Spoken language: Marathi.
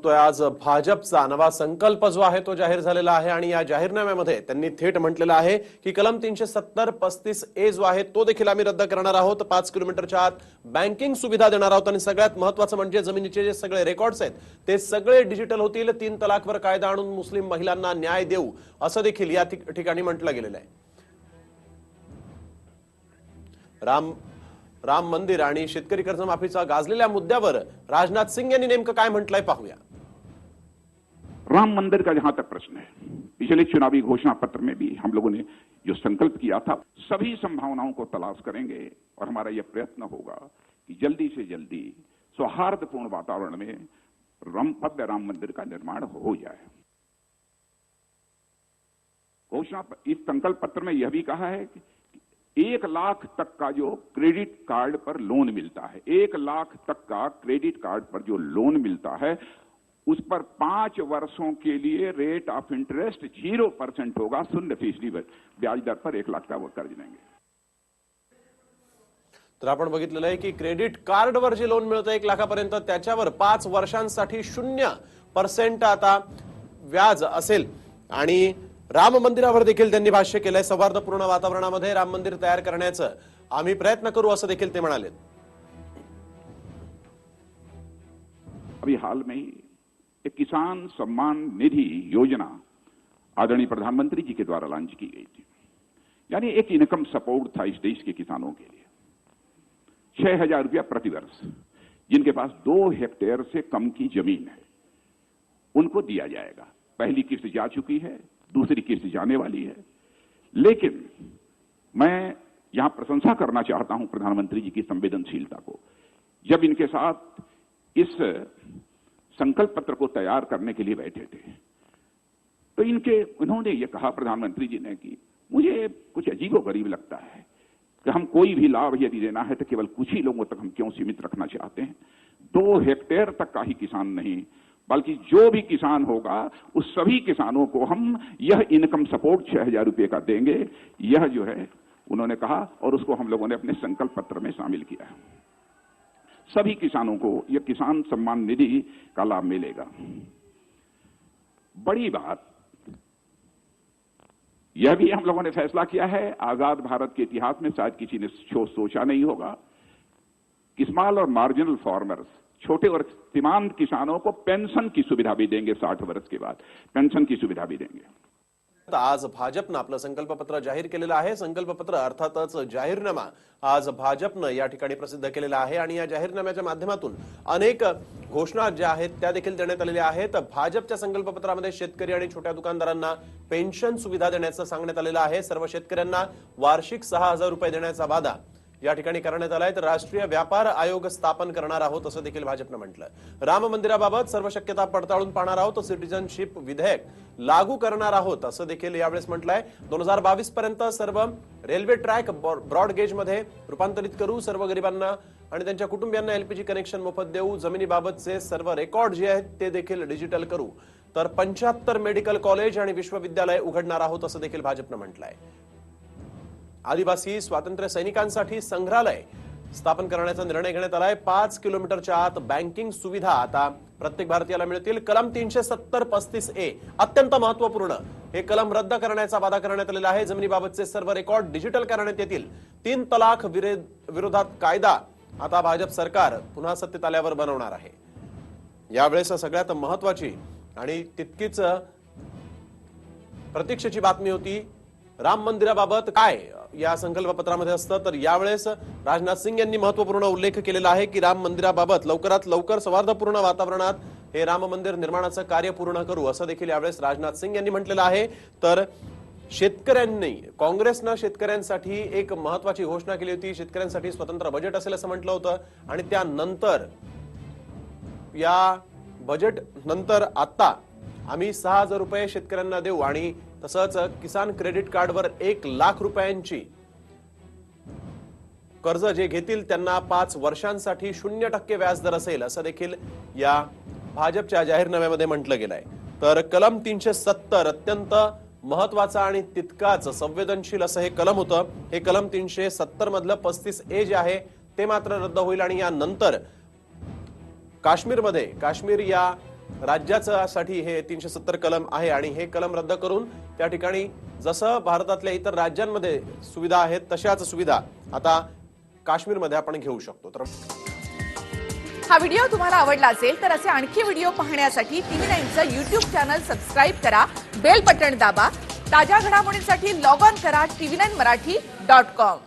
बघतोय आज भाजपचा नवा संकल्प जो आहे तो जाहीर झालेला आहे आणि या जाहीरनाम्यामध्ये त्यांनी थेट म्हटलेलं आहे की कलम तीनशे सत्तर पस्तीस ए जो आहे तो देखील आम्ही रद्द करणार आहोत. पाच किलोमीटरच्या आत बँकिंग सुविधा देणार आहोत. आणि सगळ्यात महत्वाचं म्हणजे जमिनीचे जे सगळे रेकॉर्ड्स आहेत ते सगळे डिजिटल होतील. तीन तलाकवर कायदा आणून मुस्लिम महिलांना न्याय देऊ असं देखील या ठिकाणी म्हटलं गेलेलं आहे. राम राम मंदिर आणि शेतकरी कर्जमाफीचा गाजलेल्या मुद्द्यावर राजनाथ सिंग यांनी नेमकं काय म्हटलंय पाहूया. राम मंदिर का जहाँ तक प्रश्न है, पिछले चुनावी घोषणा पत्र में भी हम लोगों ने जो संकल्प किया था, सभी संभावनाओं को तलाश करेंगे और हमारा यह प्रयत्न होगा कि जल्दी से जल्दी सौहार्दपूर्ण वातावरण में राम भव्य राम मंदिर का निर्माण हो जाए। घोषणा इस संकल्प पत्र में यह भी कहा है कि एक लाख तक का जो क्रेडिट कार्ड पर लोन मिलता है, एक लाख तक का क्रेडिट कार्ड पर जो लोन मिलता है उस पर पांच वर्षों के लिए rate of interest zero percent होगा शून्य फीसदी ब्याज दर पर एक लाख का वो कर्ज लेंगे। तर आपण बघितलेलं आहे की क्रेडिट कार्डवर जे लोन मिळतं एक लाखापर्यंत त्याच्यावर पाच वर्षांसाठी शून्य पर्सेंट आता व्याज असेल. आणि राम मंदिरावर देखील त्यांनी भाष्य केलंय सौहार्दपूर्ण वातावरणामध्ये राम मंदिर तयार करण्याचं. आम्ही प्रयत्न करू असं देखील ते म्हणाले अभी हाल में ही एक किसान सम्मान निधि योजना आदरणीय प्रधानमंत्री जी के द्वारा लॉन्च की गई थी। यानी एक इनकम सपोर्ट था इस देश के किसानों के लिए। छह हज़ार रुपया प्रतिवर्ष, जिनके पास दो हेक्टेयर से कम की ज़मीन है, उनको दिया जाएगा। पहली किस्त जा चुकी है, दूसरी किस्त जाने वाली है। लेकिन मैं यहाँ प्रशंसा करना चाहता हूँ प्रधानमंत्री जी की संवेदनशीलता को, जब इनके साथ इस संकल्प पत्र को तैयार करने के लिए बैठे थे। तो इनके, उन्होंने ये कहा, प्रधानमंत्री जी ने कि मुझे कुछ अजीबो गरीब लगता है कि हम कोई भी लाभ यदि देना है तो केवल कुछ ही लोगों तक हम क्यों सीमित रखना चाहते हैं? दो हेक्टेयर तक का ही किसान नहीं, बल्कि जो भी किसान होगा, उस सभी किसानों को हम यह इनकम सपोर्ट छह हज़ार रुपये का देंगे। यह जो है, उन्होंने कहा और उसको हम लोगों ने अपने संकल्प पत्र में शामिल किया है। सभी किसानों को यह किसान सम्मान निधि का लाभ मिलेगा। बड़ी बात, यह भी हम लोगों ने फैसला किया है, आज़ाद भारत के इतिहास में शायद किसी ने सोचा नहीं होगा। कि स्मॉल और मार्जिनल फार्मर्स, छोटे और सीमांत किसानों को पेंशन की सुविधा भी देंगे साठ वर्ष के बाद। पेंशन की सुविधा भी देंगे। आज भाजपनं आपलं संकल्पपत्र जाहीर केलेलं आहे. संकल्पपत्र अर्थातच जाहीरनामा आज भाजपनं या ठिकाणी प्रसिद्ध केलेला आहे आणि या जाहीरनाम्याच्या माध्यमातून अनेक घोषणा ज्या आहेत त्या देखील देण्यात आलेल्या आहेत. भाजपच्या संकल्पपत्रामध्ये शेतकरी आणि छोट्या दुकानदारांना पेन्शन सुविधा देण्याचं सांगण्यात आलेलं आहे. सर्व शेतकऱ्यांना वार्षिक सहा हजार रुपये देण्याचा वादा या ठिकाणी करण्यात आलाय. तर राष्ट्रीय व्यापार आयोग स्थापन करणार आहोत असं देखील भाजपनं म्हटलं राम मंदिराबाबत सर्व शक्यता पडताळून पाहणार आहोत. सिटिझनशिप विधेयक लागू करणार आहोत असं देखील यावेळेस म्हटलंय. दोन हजार बावीस पर्यंत सर्व रेल्वे ट्रॅक ब्रॉड गेजमध्ये रूपांतरित करू सर्व गरिबांना आणि त्यांच्या कुटुंबियांना एलपीजी कनेक्शन मोफत देऊ जमिनीबाबतचे सर्व रेकॉर्ड जे आहेत ते देखील डिजिटल करू. तर पंच्याहत्तर मेडिकल कॉलेज आणि विश्वविद्यालय उघडणार आहोत असं देखील भाजपनं म्हटलंय. आदिवासी स्वातंत्र्य सैनिकांसाठी संग्रहालय स्थापन करण्याचा निर्णय घेण्यात आलाय. पाच किलोमीटरच्या आत बँकिंग सुविधा आता प्रत्येक भारतीयाला मिळतील. कलम तीनशे सत्तर पस्तीस ए अत्यंत महत्त्वपूर्ण हे कलम रद्द करण्याचा वादा करण्यात आलेला आहे. जमिनीबाबतचे सर्व रेकॉर्ड डिजिटल करण्यात येतील. तीन तलाक विरोधात कायदा आता भाजप सरकार पुन्हा सत्तेत आल्यावर बनवणार आहे. यावेळेस सगळ्यात महत्वाची आणि तितकीच प्रतीक्षेची बातमी होती राम मंदिराबाबत काय? या संकल्पपत्रामध्ये असतं. तर यावेळेस राजनाथ सिंग यांनी महत्त्वपूर्ण उल्लेख केलेला आहे की राम मंदिराबाबत लवकरात लवकर सौहार्दपूर्ण वातावरणात हे राम मंदिर निर्माणाचं कार्य पूर्ण करू असं देखील यावेळेस राजनाथ सिंग यांनी म्हटलेलं आहे. तर शेतकऱ्यांनी काँग्रेसनं शेतकऱ्यांसाठी एक महत्वाची घोषणा केली होती. शेतकऱ्यांसाठी स्वतंत्र बजेट असेल असं म्हटलं होतं. आणि त्यानंतर या बजेट नंतर आता आम्ही सहा हजार रुपये शेतकऱ्यांना देऊ आणि तसंच किसान क्रेडिट कार्डवर एक लाख रुपयांची कर्ज जे घेतील त्यांना पाच वर्षांसाठी शून्य टक्के व्याजदर असेल असं देखील या भाजपच्या जाहीरनाम्यामध्ये म्हटलं गेलंय तर कलम तीनशे सत्तर अत्यंत महत्त्वाचा आणि तितकाच संवेदनशील असं हे कलम होतं. हे कलम तीनशे सत्तर मधलं पस्तीस ए जे आहे ते मात्र रद्द होईल आणि यानंतर काश्मीरमध्ये काश्मीर या राज्यासाठी हे तीनशे सत्तर कलम आहे आणि हे कलम रद्द करून त्या ठिकाणी जसं भारतातल्या इतर राज्यांमध्ये सुविधा आहेत तशाच सुविधा आता काश्मीरमध्ये आपण घेऊ शकतो. तर हा व्हिडिओ तुम्हाला आवडला असेल तर असे आणखी व्हिडिओ पाहण्यासाठी टीव्ही नाईनचं युट्यूब चॅनल सबस्क्राईब करा बेल बटन दाबा ताज्या घडामोडींसाठी लॉग ऑन करा TV nine Marathi dot com.